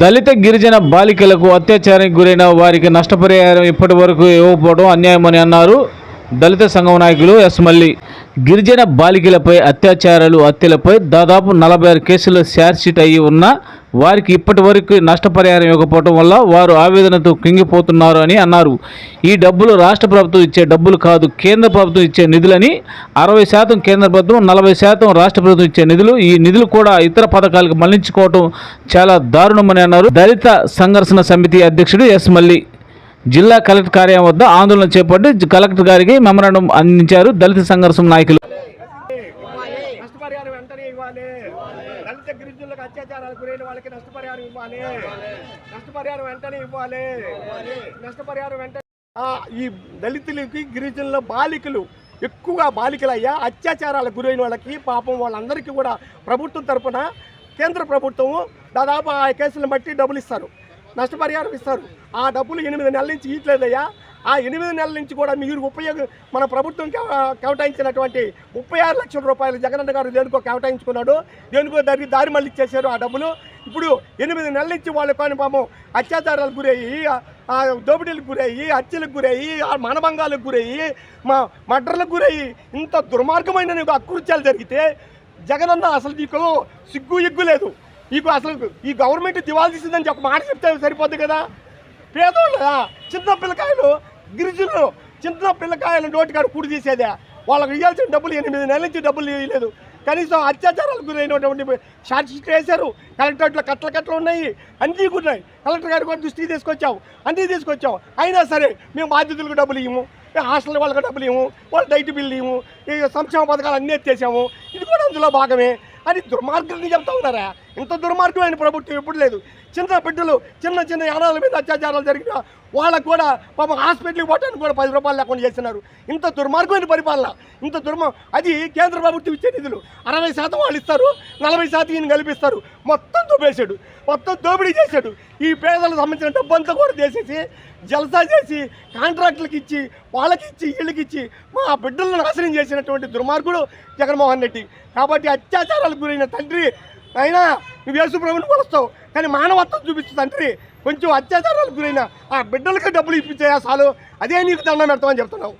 దళిత గిరిజన బాలికలకు అత్యాచారానికి గురైన వారికి నష్టపరిహారం ఇప్పటి వరకు ఇవ్వకపోవడం అన్యాయమని అన్నారు దళిత సంఘం నాయకులు ఎస్ మల్లి. గిరిజన బాలికలపై అత్యాచారాలు హత్యలపై దాదాపు నలభై ఆరు కేసులు షీట్ అయి ఉన్న వారికి ఇప్పటి వరకు నష్టపరిహారం ఇవ్వకపోవడం వల్ల వారు ఆవేదనతో కింగిపోతున్నారు అని అన్నారు. ఈ డబ్బులు రాష్ట్ర ప్రభుత్వం ఇచ్చే డబ్బులు కాదు కేంద్ర ప్రభుత్వం ఇచ్చే నిధులని అరవై శాతం కేంద్ర ప్రభుత్వం నలభై శాతం రాష్ట్ర ప్రభుత్వం ఇచ్చే నిధులు. ఈ నిధులు కూడా ఇతర పథకాలకు మళ్ళించుకోవడం చాలా దారుణమని అన్నారు. దళిత సంఘర్షణ సమితి అధ్యక్షుడు ఎస్ మల్లి. జిల్లా కలెక్టర్ కార్యాలయం వద్ద ఆందోళన చేపట్టి కలెక్టర్ గారికి మెమరాండం అందించారు దళిత సంఘర్షణ నాయకులు. దళిత గిరిజనులకు అత్యాచారాలకు గురైన వాళ్ళకి నష్టపరిహారం ఇవ్వాలి. నష్టపరిహారం వెంటనే ఇవ్వాలి. నష్టపరిహారం వెంటనే ఈ దళితులకి గిరిజనుల బాలికలు ఎక్కువగా బాలికలయ్యా అత్యాచారాలకు గురైన వాళ్ళకి పాపం వాళ్ళందరికీ కూడా ప్రభుత్వం తరపున కేంద్ర ప్రభుత్వం దాదాపు ఆ కేసులను బట్టి డబ్బులు ఇస్తారు. నష్టపరిహారం ఇస్తారు. ఆ డబ్బులు ఎనిమిది నెలల నుంచి ఇట్లేదయ్యా ఆ ఎనిమిది నెలల నుంచి కూడా మీరు ఉపయోగ మన ప్రభుత్వం కేటాయించినటువంటి ముప్పై ఆరు లక్షల రూపాయలు జగనన్న గారు దేనికో కేటాయించుకున్నాడు దేనికో దానికి దారి మళ్ళీ ఇచ్చేసారు ఆ డబ్బులు. ఇప్పుడు ఎనిమిది నెలల నుంచి వాళ్ళు కానీ పాపం అత్యాచారాలకు గురయ్యి దోపిడీలకు గురయ్యి హత్యలకు గురయ్యి ఆ మానభంగాలకు గురయ్యి మా మర్డర్లకు గురయ్యి ఇంత దుర్మార్గమైన అకృత్యాలు జరిగితే జగనన్న అసలు నీకు సిగ్గు ఎగ్గు లేదు. నీకు అసలు ఈ గవర్నమెంట్ దివాల్సిందని తీసిందని ఒక మాట చెప్తే సరిపోద్ది కదా? పేదోళ్ళ? చిన్న పిల్లకాయలు గిరిజనులు చిన్న పిల్లకాయలు నోటికాడ కూడి తీసేదే. వాళ్ళకి ఇవ్వాల్సిన డబ్బులు ఎనిమిది నెలల నుంచి డబ్బులు ఇవ్వలేదు కనీసం అత్యాచారాలకు గురైనటువంటి షార్ట్షీట్ వేశారు. కలెక్టరేట్లో కట్టలు కట్టలు ఉన్నాయి. అన్నీ ఉన్నాయి కలెక్టర్ గారు కూడా దృష్టికి తీసుకొచ్చాము అన్నీ తీసుకొచ్చాం అయినా సరే మేము బాధ్యతలకు డబ్బులు ఇవ్వము హాస్టల్ వాళ్ళకి డబ్బులు ఇవ్వము వాళ్ళ డైట్ బిల్లు ఇవ్వము ఈ సంక్షేమ పథకాలు అన్నీ ఎత్తేసాము. ఇది కూడా అందులో భాగమే. అని దుర్మార్గుల్ని చెప్తా ఉన్నారా? ఇంత దుర్మార్గమైన ప్రభుత్వం ఎప్పుడు లేదు. చిన్న బిడ్డలు చిన్న చిన్న యానాల మీద అత్యాచారాలు జరిగిన వాళ్ళకు కూడా పాపం హాస్పిటల్కి పోవడానికి కూడా పది రూపాయలు లేకుండా చేస్తున్నారు. ఇంత దుర్మార్గమైన పరిపాలన ఇంత దుర్మ అది కేంద్ర ప్రభుత్వం ఇచ్చే నిధులు. అరవై శాతం వాళ్ళు ఇస్తారు నలభై శాతం ఈయన కల్పిస్తారు మొత్తం దోపేశాడు మొత్తం దోపిడీ చేశాడు. ఈ పేదలకు సంబంధించిన డబ్బంతా కూడా చేసేసి జలసా చేసి కాంట్రాక్టులకు ఇచ్చి వాళ్ళకి ఇచ్చి వీళ్ళకి ఇచ్చి మా బిడ్డలను నాశనం చేసినటువంటి దుర్మార్గుడు జగన్మోహన్ రెడ్డి. కాబట్టి అత్యాచారాలకు గురైన తండ్రి అయినా నువ్వు యేసు ప్రభుని కొలుస్తావు. కానీ మానవత్వం చూపించు తండ్రి. కొంచెం అత్యాచారాలకు గురైన ఆ బిడ్డలకి డబ్బులు ఇప్పించేయా చాలు అదే నీకు దండం పెడతామని చెప్తున్నావు.